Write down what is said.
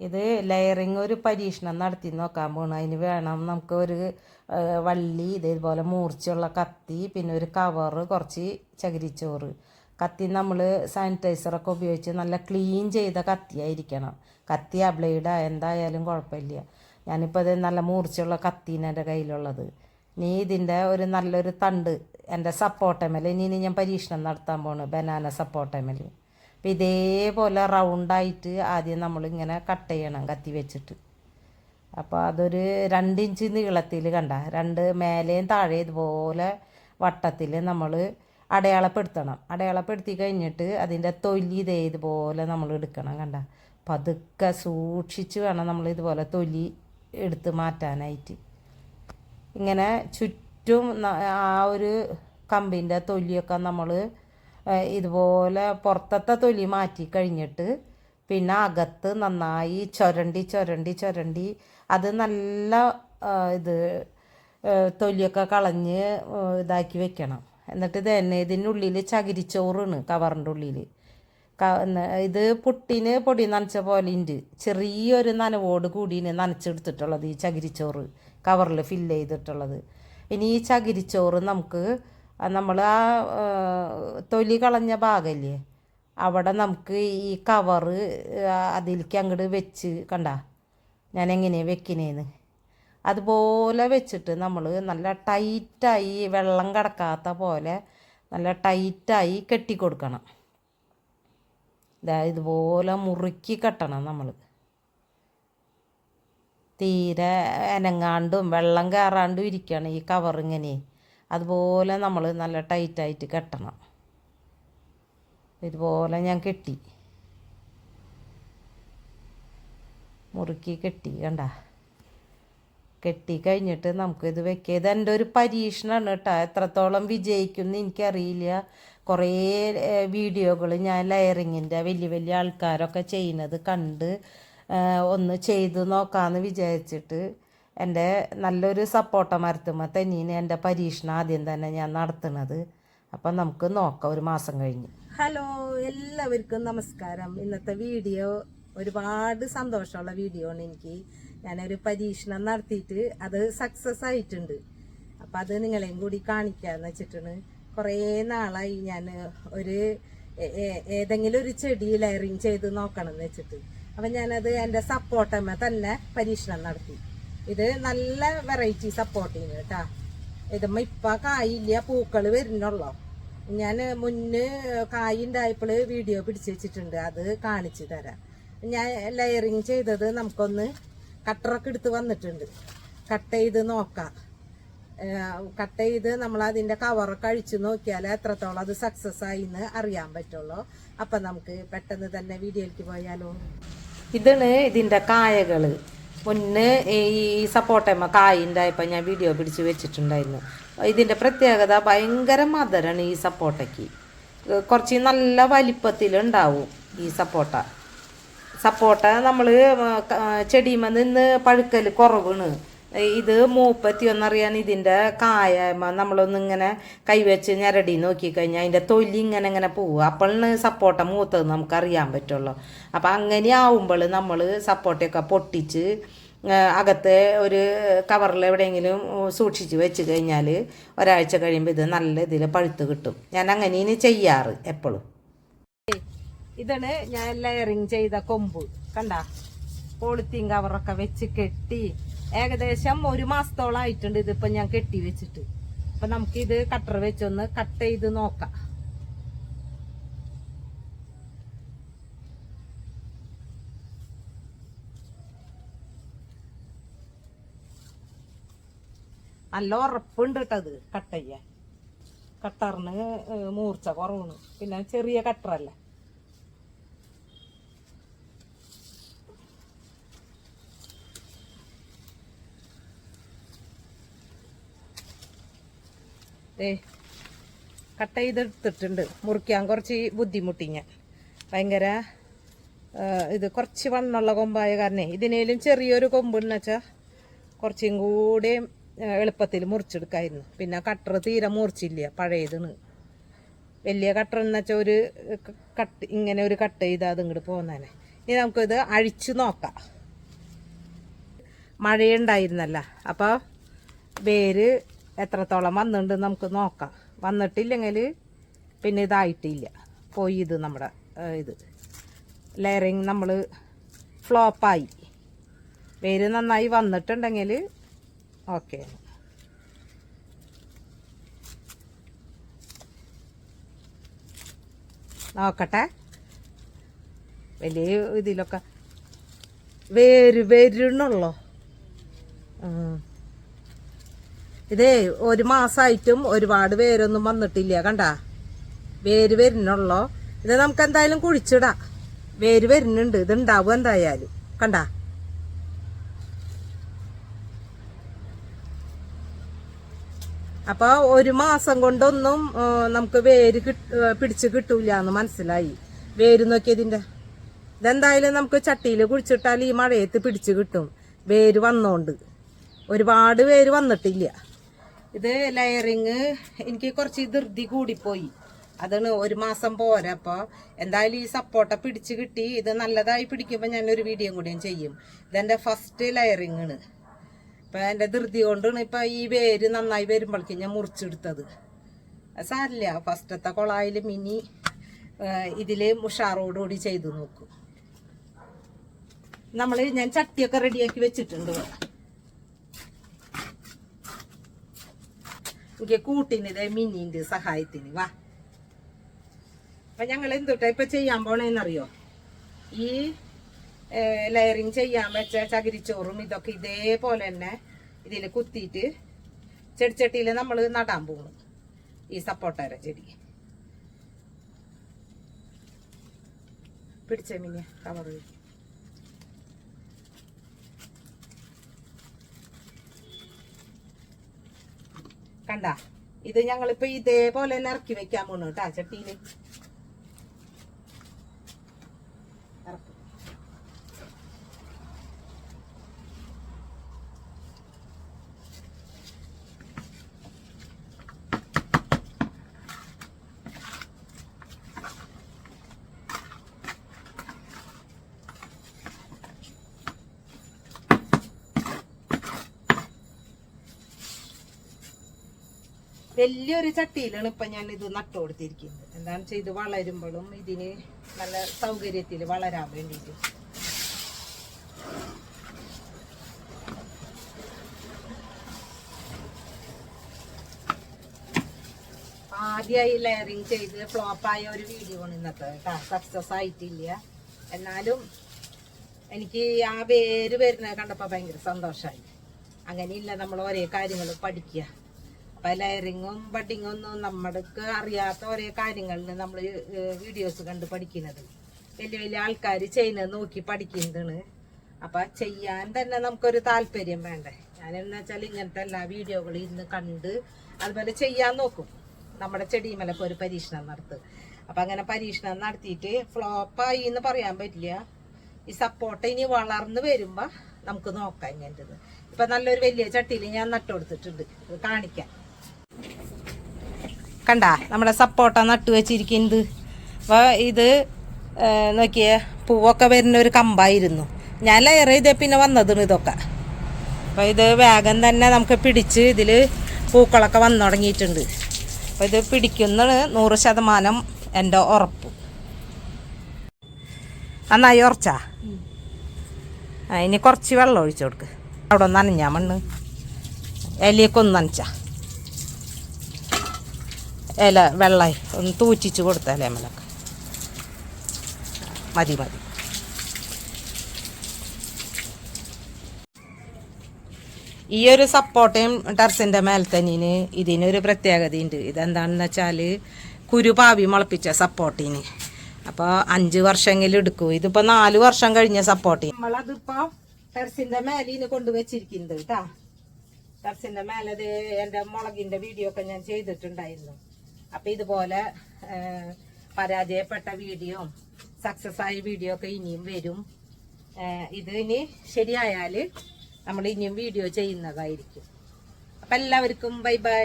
ഇത് ലെയറിങ് ഒരു പരീക്ഷണം നടത്തി നോക്കാൻ പോകണം അതിന് വേണം നമുക്ക് ഒരു വള്ളി ഇതേപോലെ മൂർച്ചയുള്ള കത്തി പിന്നെ ഒരു കവറ് കുറച്ച് ചകിരിച്ചോറ്. കത്തി നമ്മൾ സാനിറ്റൈസറൊക്കെ ഉപയോഗിച്ച് നല്ല ക്ലീൻ ചെയ്ത കത്തിയായിരിക്കണം. കത്തി അബ്ലൈഡ് ബ്ലേഡ് എന്തായാലും കുഴപ്പമില്ല. ഞാനിപ്പോൾ ഇത് നല്ല മൂർച്ചയുള്ള കത്തീനെ എന്റെ കയ്യിലുള്ളത്. നീ ഇതിന്റെ ഒരു നല്ലൊരു തണ്ട് എന്റെ സപ്പോട്ടമേൽ ഇനി ഇനി ഞാൻ പരീക്ഷണം നടത്താൻ പോണ്. ബനാന സപ്പോട്ടമേൽ അപ്പം ഇതേപോലെ റൗണ്ടായിട്ട് ആദ്യം നമ്മളിങ്ങനെ കട്ട് ചെയ്യണം കത്തി വെച്ചിട്ട്. അപ്പോൾ അതൊരു രണ്ട് ഇഞ്ച് നീളത്തിൽ കണ്ട രണ്ട് മേലെയും താഴെ ഇതുപോലെ വട്ടത്തിൽ നമ്മൾ അടയാളപ്പെടുത്തണം. അടയാളപ്പെടുത്തി കഴിഞ്ഞിട്ട് അതിന്റെ തൊലി ഇതേ ഇതുപോലെ നമ്മൾ എടുക്കണം കണ്ട. പതുക്കെ സൂക്ഷിച്ച് വേണം നമ്മൾ ഇതുപോലെ തൊലി എടുത്ത് മാറ്റാനായിട്ട്. ഇങ്ങനെ ചുറ്റും ആ ഒരു കമ്പിന്റെ തൊലിയൊക്കെ നമ്മൾ ഇതുപോലെ പുറത്തത്തെ തൊലി മാറ്റി കഴിഞ്ഞിട്ട് പിന്നെ അകത്ത് നന്നായി ചുരണ്ടി ചുരണ്ടി ചുരണ്ടി. അത് നല്ല ഇത് തൊലിയൊക്കെ കളഞ്ഞ് ഇതാക്കി വെക്കണം. എന്നിട്ട് ഇത് തന്നെ ഇതിനുള്ളിൽ ചകിരിച്ചോറാണ് കവറിന്റെ ഉള്ളിൽ ഇത് പുട്ടിന് പൊടി നനച്ച പോലെ ഉണ്ട് ചെറിയൊരു നനവോട് കൂടിയാണ് നനച്ചെടുത്തിട്ടുള്ളത് ഈ ചകിരിച്ചോറ്. കവറിൽ ഫില്ല് ചെയ്തിട്ടുള്ളത്. ഇനി ഈ ചകിരിച്ചോറ് നമുക്ക് നമ്മൾ ആ തൊലി കളഞ്ഞ ഭാഗമില്ലേ അവിടെ നമുക്ക് ഈ കവറ് അതിലേക്ക് അങ്ങോട്ട് വെച്ച് കണ്ട? ഞാൻ എങ്ങനെയാണ് വെക്കണേന്ന്? അതുപോലെ വെച്ചിട്ട് നമ്മൾ നല്ല ടൈറ്റായി വെള്ളം കിടക്കാത്ത പോലെ നല്ല ടൈറ്റായി കെട്ടിക്കൊടുക്കണം. ദാ ഇതുപോലെ മുറുക്കി കെട്ടണം നമ്മൾ തീരെ അനങ്ങാണ്ടും വെള്ളം കയറാണ്ടും ഇരിക്കണം ഈ കവറിങ്ങനെ അതുപോലെ നമ്മൾ നല്ല ടൈറ്റായിട്ട് കെട്ടണം. ഇതുപോലെ ഞാൻ കെട്ടി. മുറുക്കി കെട്ടി കണ്ട? കെട്ടി കഴിഞ്ഞിട്ട് നമുക്കിത് വെക്കുക ഇത് ഒരു പരീക്ഷണമാണ് കേട്ടോ. എത്രത്തോളം വിജയിക്കുമെന്ന് എനിക്കറിയില്ല. കുറേ വീഡിയോകൾ ഞാൻ ലയറിങ്ങിന്റെ വലിയ വലിയ ആൾക്കാരൊക്കെ ചെയ്യുന്നത് കണ്ട് ഒന്ന് ചെയ്ത് നോക്കാമെന്ന് വിചാരിച്ചിട്ട് എന്റെ നല്ലൊരു സപ്പോട്ട മരത്തുമ്മ തന്നീന് എന്റെ പരീക്ഷണം ആദ്യം തന്നെ ഞാൻ നടത്തുന്നത്. അപ്പം നമുക്ക് നോക്കാം ഒരു മാസം കഴിഞ്ഞ്. ഹലോ എല്ലാവർക്കും നമസ്കാരം. ഇന്നത്തെ വീഡിയോ ഒരുപാട് സന്തോഷമുള്ള വീഡിയോ ആണ് എനിക്ക്. ഞാനൊരു പരീക്ഷണം നടത്തിയിട്ട് അത് സക്സസ് ആയിട്ടുണ്ട്. അപ്പം അത് നിങ്ങളെയും കൂടി കാണിക്കാന്ന് വെച്ചിട്ടാണ് കുറേ നാളായി ഞാൻ ഒരു ഏതെങ്കിലും ഒരു ചെടി ലയറിങ് ചെയ്ത് നോക്കണം എന്ന് വെച്ചിട്ട്. അപ്പം ഞാനത് എന്റെ സപ്പോർട്ടമ്മ തന്നെ പരീക്ഷണം നടത്തി. ഇത് നല്ല വെറൈറ്റി സപ്പോർട്ടിങ് കേട്ടാ ഇതുമ്മ ഇപ്പൊ കായില്ല പൂക്കൾ വരുന്നുള്ളൂ. ഞാൻ മുന്നേ കായ് ഉണ്ടായപ്പോൾ വീഡിയോ പിടിച്ചു വെച്ചിട്ടുണ്ട് അത് കാണിച്ചു തരാം. ഞാൻ ലെയറിങ് ചെയ്തത് നമുക്കൊന്ന് കട്ടറൊക്കെ എടുത്ത് വന്നിട്ടുണ്ട്. കട്ട് ചെയ്ത് നോക്കാം. കട്ട് ചെയ്ത് നമ്മൾ അതിന്റെ കവറൊക്കെ അഴിച്ചു നോക്കിയാൽ എത്രത്തോളം അത് സക്സസ് ആയി എന്ന് അറിയാൻ പറ്റുള്ളൂ. അപ്പം നമുക്ക് പെട്ടെന്ന് തന്നെ വീഡിയോയിലേക്ക് പോയാലോ. ഇതാണ് ഇതിന്റെ കായകൾ മുന്നേ ഈ സപ്പോട്ടമ്മ കായ ഉണ്ടായപ്പോൾ ഞാൻ വീഡിയോ പിടിച്ച് വെച്ചിട്ടുണ്ടായിരുന്നു. ഇതിന്റെ പ്രത്യേകത ഭയങ്കര മധുരമാണ് ഈ സപ്പോട്ടയ്ക്ക് കുറച്ച് നല്ല വലിപ്പത്തിലുണ്ടാവും ഈ സപ്പോട്ട സപ്പോട്ട നമ്മൾ ചെടിമ നിന്ന് പഴുക്കൽ കുറവാണ്. ഇത് മൂപ്പത്തി ഒന്നറിയാൻ ഇതിന്റെ കായ നമ്മളൊന്നിങ്ങനെ കൈവച്ച് ഞരടി നോക്കിക്കഴിഞ്ഞാൽ അതിന്റെ തൊലി ഇങ്ങനെ ഇങ്ങനെ പോവുക. അപ്പോഴാണ് സപ്പോട്ട മൂത്തത് നമുക്കറിയാൻ പറ്റുള്ളൂ. അപ്പം അങ്ങനെ ആവുമ്പോൾ നമ്മൾ സപ്പോട്ടയൊക്കെ പൊട്ടിച്ച് അകത്തെ അകത്ത് ഒരു കവറിൽ എവിടെയെങ്കിലും സൂക്ഷിച്ച് വെച്ച് കഴിഞ്ഞാൽ ഒരാഴ്ച കഴിയുമ്പോൾ ഇത് നല്ല ഇതിൽ പഴുത്ത് കിട്ടും. ഞാൻ അങ്ങനെയാണ് ചെയ്യാറ് എപ്പോഴും ഇതാണ് ഞാൻ ലെയറിങ് ചെയ്ത കൊമ്പ്. കണ്ട? പോളിത്തീൻ കവറൊക്കെ വെച്ച് കെട്ടി ഏകദേശം ഒരു മാസത്തോളം ആയിട്ടുണ്ട് ഇതിപ്പോ ഞാൻ കെട്ടി വെച്ചിട്ട്. അപ്പൊ നമുക്കിത് കട്ടർ വെച്ചൊന്ന് കട്ട് ചെയ്ത് നോക്കാം. നല്ല ഉറപ്പുണ്ട് കേട്ടത് കട്ട് ചെയ്യാൻ. കട്ടറിന് മൂർച്ച കുറവാണ്. പിന്നെ ചെറിയ കട്ടറല്ലേ ദേ കട്ട് ചെയ്തെടുത്തിട്ടുണ്ട്. മുറിക്കാൻ കുറച്ച് ബുദ്ധിമുട്ടി ഞാൻ. ഭയങ്കര ഇത് കുറച്ച് വണ്ണുള്ള കൊമ്പായ കാരണേ ഇതിനേലും ചെറിയൊരു കൊമ്പെന്ന് വെച്ചാൽ കുറച്ചും കൂടെ എളുപ്പത്തിൽ മുറിച്ചെടുക്കായിരുന്നു. പിന്നെ കട്ടർ തീരെ മുറിച്ചില്ല പഴയതിന്. വലിയ കട്ടർ എന്ന് വെച്ചാൽ ഒരു കട്ട് ഇങ്ങനെ ഒരു കട്ട് ചെയ്താൽ അത് ഇങ്ങോട്ട് പോകുന്നതന്നെ ഇനി നമുക്കിത് അഴിച്ചു നോക്കാം. മഴയുണ്ടായിരുന്നല്ല. അപ്പോൾ വേര് എത്രത്തോളം വന്നിട്ടുണ്ട് നമുക്ക് നോക്കാം. വന്നിട്ടില്ലെങ്കിൽ പിന്നെ ഇതായിട്ടില്ല. പോയി ഇത് നമ്മുടെ ഇത്. ലെയറിങ് നമ്മൾ ഫ്ലോപ്പായി. വേര് നന്നായി വന്നിട്ടുണ്ടെങ്കിൽ ഓക്കെ. നോക്കട്ടെ. വലിയ ഇതിലൊക്കെ വേര് വരുന്നുള്ളോ. ഇതേ ഒരു മാസമായിട്ടും ഒരുപാട് വേരൊന്നും വന്നിട്ടില്ല കണ്ട? വേര് വരുന്നുള്ളോ? ഇത് നമുക്ക് എന്തായാലും കുഴിച്ചിടാം. വേര് വരുന്നുണ്ട് ഇത് ഉണ്ടാവും എന്തായാലും കണ്ട? അപ്പോൾ ഒരു മാസം കൊണ്ടൊന്നും നമുക്ക് വേര് പിടിച്ച് കിട്ടൂല എന്ന് മനസ്സിലായി. വേര് നോക്കിയതിന്റെ ഇതെന്തായാലും നമുക്ക് ചട്ടിയിൽ കുഴിച്ചിട്ടാൽ ഈ മഴയത്ത് പിടിച്ച് കിട്ടും. വേര് വന്നോണ്ട്. ഒരുപാട് പേര് വന്നിട്ടില്ല. ഇത് ലെയറിങ് എനിക്ക് കുറച്ച് ധൃതി കൂടിപ്പോയി. അതാണ് ഒരു മാസം പോരാ അപ്പോൾ എന്തായാലും ഈ സപ്പോർട്ട പിടിച്ച് കിട്ടി. ഇത് നല്ലതായി പിടിക്കുമ്പോൾ ഞാനൊരു വീഡിയോ കൂടിയും ചെയ്യും. ഇതെന്റെ ഫസ്റ്റ് ലെയറിങ് ആണ്. ഇപ്പം എന്റെ ധൃതി കൊണ്ടാണ് ഇപ്പം ഈ വേര് നന്നായി വരുമ്പോഴേക്കും ഞാൻ മുറിച്ചെടുത്തത്. സാരില്ല. ഫസ്റ്റത്തെ കൊളായിൽ മിനി ഇതിൽ ഉഷാറോടുകൂടി ചെയ്തു നോക്കും. നമ്മൾ ഞാൻ ചട്ടിയൊക്കെ റെഡിയാക്കി വെച്ചിട്ടുണ്ട് എനിക്ക് കൂട്ടിന് ഇതേ മിനിന്റെ സഹായത്തിന് വാ. അപ്പൊ ഞങ്ങൾ എന്തുട്ടാ ഇപ്പൊ ചെയ്യാൻ പോണേന്നറിയോ? ഈ ലെയറിങ് ചെയ്യാൻ വെച്ച ചകിരിച്ചോറും ഇതൊക്കെ ഇതേപോലെ തന്നെ ഇതിൽ കുത്തിയിട്ട് ചെടിച്ചട്ടിയിൽ നമ്മൾ നടാൻ പോകുന്നു ഈ സപ്പോട്ടര ചെടി. പിടിച്ച മിനിയ കവർ കണ്ട? ഇത് ഞങ്ങളിപ്പോ ഇതേപോലെ തന്നെ ഇറക്കി വെക്കാൻ പോണു കേട്ടാ ചട്ടിയിൽ ഇറക്ക്. വലിയൊരു ചട്ടിയിലാണ് ഇപ്പൊ ഞാൻ ഇത് നട്ടു കൊടുത്തിരിക്കുന്നത്. എന്താണെന്ന് വെച്ചാൽ ഇത് വളരുമ്പോഴും ഇതിന് നല്ല സൗകര്യത്തിൽ വളരാൻ വേണ്ടിയിട്ട്. ആദ്യമായി ലെയറിങ് ചെയ്ത് ഫ്ലോപ്പായ ഒരു വീഡിയോ ആണ് ഇന്നത്തെ കേട്ടോ. സക്സസ് ആയിട്ടില്ല. എന്നാലും എനിക്ക് ആ പേര് വരുന്നത് കണ്ടപ്പോൾ ഭയങ്കര സന്തോഷമായി അങ്ങനെയില്ല നമ്മൾ ഒരേ കാര്യങ്ങൾ പഠിക്കുക. അപ്പൊ ലെയറിങ്ങും ബഡിങ്ങും ഒന്നും നമ്മൾക്ക് അറിയാത്ത ഓരോ കാര്യങ്ങളിൽ നമ്മൾ വീഡിയോസ് കണ്ട് പഠിക്കുന്നത്. വലിയ വലിയ ആൾക്കാർ ചെയ്യുന്നത് നോക്കി പഠിക്കുന്നതാണ്. അപ്പൊ ചെയ്യാൻ തന്നെ നമുക്കൊരു താല്പര്യം വേണ്ടേ? ഞാനെന്ന് വെച്ചാൽ ഇങ്ങനത്തെ എല്ലാ വീഡിയോകളും ഇന്ന് കണ്ട് അതുപോലെ ചെയ്യാൻ നോക്കും. നമ്മുടെ ചെടിമലൊക്കെ ഒരു പരീക്ഷണം നടത്തും. അപ്പൊ അങ്ങനെ പരീക്ഷണം നടത്തിയിട്ട് ഫ്ലോപ്പായി എന്ന് പറയാൻ പറ്റില്ല. ഈ സപ്പോർട്ട് ഇനി വളർന്നു വരുമ്പോ നമുക്ക് നോക്കാം ഇങ്ങനത്തത്. ഇപ്പൊ നല്ലൊരു വലിയ ചട്ടിയിൽ ഞാൻ നട്ടുകൊടുത്തിട്ടുണ്ട് കാണിക്കാം. കണ്ട? നമ്മുടെ സപ്പോട്ട നട്ടു വെച്ചിരിക്കുന്നത്. അപ്പോൾ ഇത് നോക്കിയ പൂവൊക്കെ വരുന്ന ഒരു കമ്പായിരുന്നു. ഞാൻ ലെയർ ചെയ്തേ പിന്നെ വന്നതാണ് ഇതൊക്കെ. അപ്പോൾ ഇത് വേഗം തന്നെ നമുക്ക് പിടിച്ച് ഇതിൽ പൂക്കളൊക്കെ വന്നു തുടങ്ങിയിട്ടുണ്ട്. അപ്പോൾ ഇത് പിടിക്കുന്നത് നൂറ് ശതമാനം എന്റെ ഉറപ്പ്. നന്നായി ഉറച്ചാ? ഇനി കുറച്ച് വെള്ളം ഒഴിച്ചു കൊടുക്ക്. അവിടെ ഒന്ന് നനഞ്ഞാ മണ്ണ്. ഇലയൊക്കെ ഒന്ന് നനച്ചാ. ഇല വെള്ളമായി ഒന്ന് തൂറ്റിച്ച് കൊടുത്താൽ നമ്മളൊക്കെ മതി മതി. ഈ ഒരു സപ്പോർട്ടയും ടെറസിന്റെ മേൽത്തന്നിന് ഇതിനൊരു പ്രത്യേകതയുണ്ട്. ഇതെന്താണെന്ന് വെച്ചാൽ കുരുപാവി മുളപ്പിച്ച സപ്പോർട്ടിന് അപ്പോൾ അഞ്ച് വർഷമെങ്കിലും എടുക്കും. ഇതിപ്പോൾ നാല് വർഷം കഴിഞ്ഞ സപ്പോർട്ടിന് നമ്മളതിപ്പോൾ ടെറസിന്റെ മേലിന് കൊണ്ടുവച്ചിരിക്കുന്നത് കേട്ടാ ടെറസിന്റെ മേലെ ദേ എന്റെ മുളകിന്റെ വീഡിയോ ഒക്കെ ഞാൻ ചെയ്തിട്ടുണ്ടായിരുന്നു. അപ്പം ഇതുപോലെ പരാജയപ്പെട്ട വീഡിയോ സക്സസ് ആയ വീഡിയോ ഒക്കെ ഇനിയും വരും. ഇത് ഇനി ശരിയായാൽ നമ്മൾ ഇനിയും വീഡിയോ ചെയ്യുന്നതായിരിക്കും. അപ്പം എല്ലാവർക്കും ബൈ ബൈ